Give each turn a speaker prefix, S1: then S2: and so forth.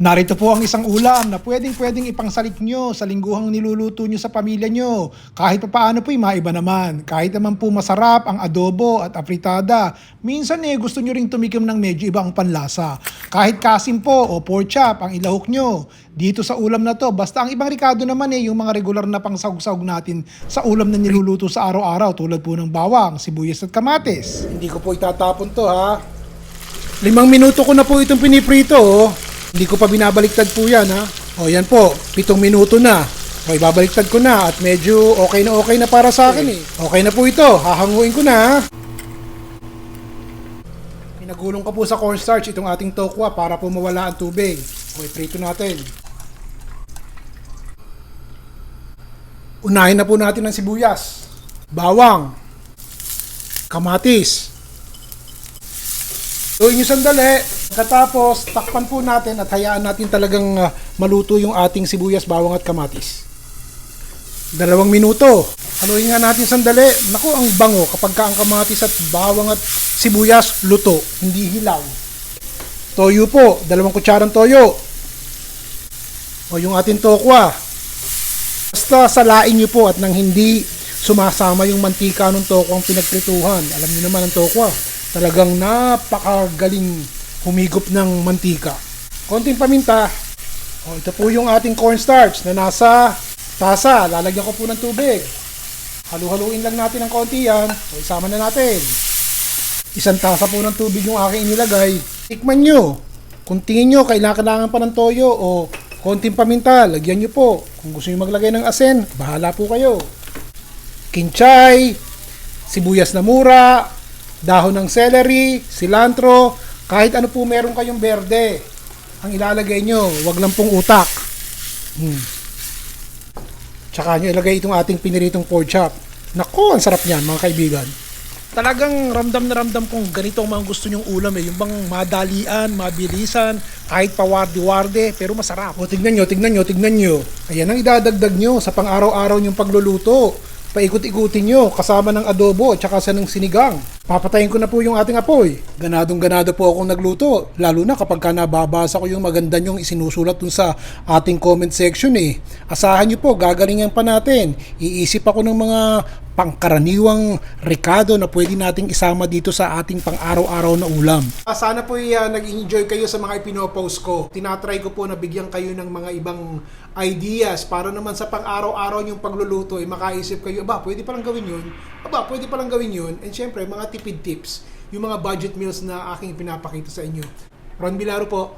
S1: Narito po ang isang ulam na pwedeng pwedeng ipangsalik nyo sa lingguhang niluluto nyo sa pamilya nyo. Kahit pa paano po maiba naman. Kahit naman po masarap ang adobo at apritada. Minsan eh gusto nyo ring tumikim ng medyo ibang panlasa. Kahit kasim po o pork chop ang ilahok nyo. Dito sa ulam na to, basta ang ibang rikado naman eh yung mga regular na pangsahog-sahog natin sa ulam na niluluto sa araw-araw tulad po ng bawang, sibuyas at kamatis. Hindi ko po itatapon to ha. Limang minuto ko na po itong piniprito. Oh. Hindi ko pa binabaliktad po yan ha. O yan po, pitong minuto na. O ibabaliktad ko na at medyo okay na okay na para sa akin eh. Okay na po ito, hahanguin ko na ha. Pinagulong ko po sa cornstarch itong ating tokwa para po mawala ang tubig. O iprito natin. Unahin na po natin ang sibuyas, bawang, kamatis, Gawin nyo sandali. Pagkatapos, takpan po natin at hayaan natin talagang ah, maluto yung ating sibuyas, bawang at kamatis. Dalawang minuto. Haluin nga natin sandali. Naku, ang bango kapag ka ang kamatis at bawang at sibuyas luto, hindi hilaw. Toyo po, dalawang kutsarang toyo. O yung ating tokwa. Basta salain nyo po at nang hindi sumasama yung mantika ng tokwang pinagprituhan. Alam niyo naman ang tokwa. Talagang napakagaling humigop ng mantika. Konting paminta. O, ito po yung ating cornstarch na nasa tasa. Lalagyan ko po ng tubig. Halu-haluin lang natin ng konti yan. O, isama na natin. Isang tasa po ng tubig yung aking inilagay. Tikman nyo. Kung tingin nyo, kailangan pa ng toyo o konting paminta, lagyan nyo po. Kung gusto nyo maglagay ng asin, bahala po kayo. Kinchay, sibuyas na mura, dahon ng celery, cilantro, kahit ano po meron kayong berde, ang ilalagay nyo, wag lang pong utak. Hmm. Tsaka nyo ilagay itong ating piniritong pork chop. Nako, ang sarap niyan mga kaibigan. Talagang ramdam na ramdam kong ganito ang mga gusto nyong ulam eh. Yung bang madalian, mabilisan, kahit pawardi-warde, pero masarap. O tignan nyo, tignan nyo, tignan nyo. Ayan ang idadagdag nyo sa pang-araw-araw nyong pagluluto. Paikot-ikutin nyo kasama ng adobo at saka sa ng sinigang. Papatayin ko na po yung ating apoy. Ganadong ganado po akong nagluto. Lalo na kapag ka nababasa ko yung maganda nyong isinusulat dun sa ating comment section eh. Asahan nyo po, gagalingan pa natin. Iisip ako ng mga pangkaraniwang rekado na pwede nating isama dito sa ating pang-araw-araw na ulam. Sana po uh, nag-enjoy kayo sa mga ipinopost ko. Tinatry ko po na bigyan kayo ng mga ibang ideas para naman sa pang-araw-araw yung pagluluto ay makaisip kayo, aba, pwede palang gawin yun. Aba, pwede palang gawin yun. And syempre, mga tipid tips, yung mga budget meals na aking pinapakita sa inyo. Ron Bilaro po,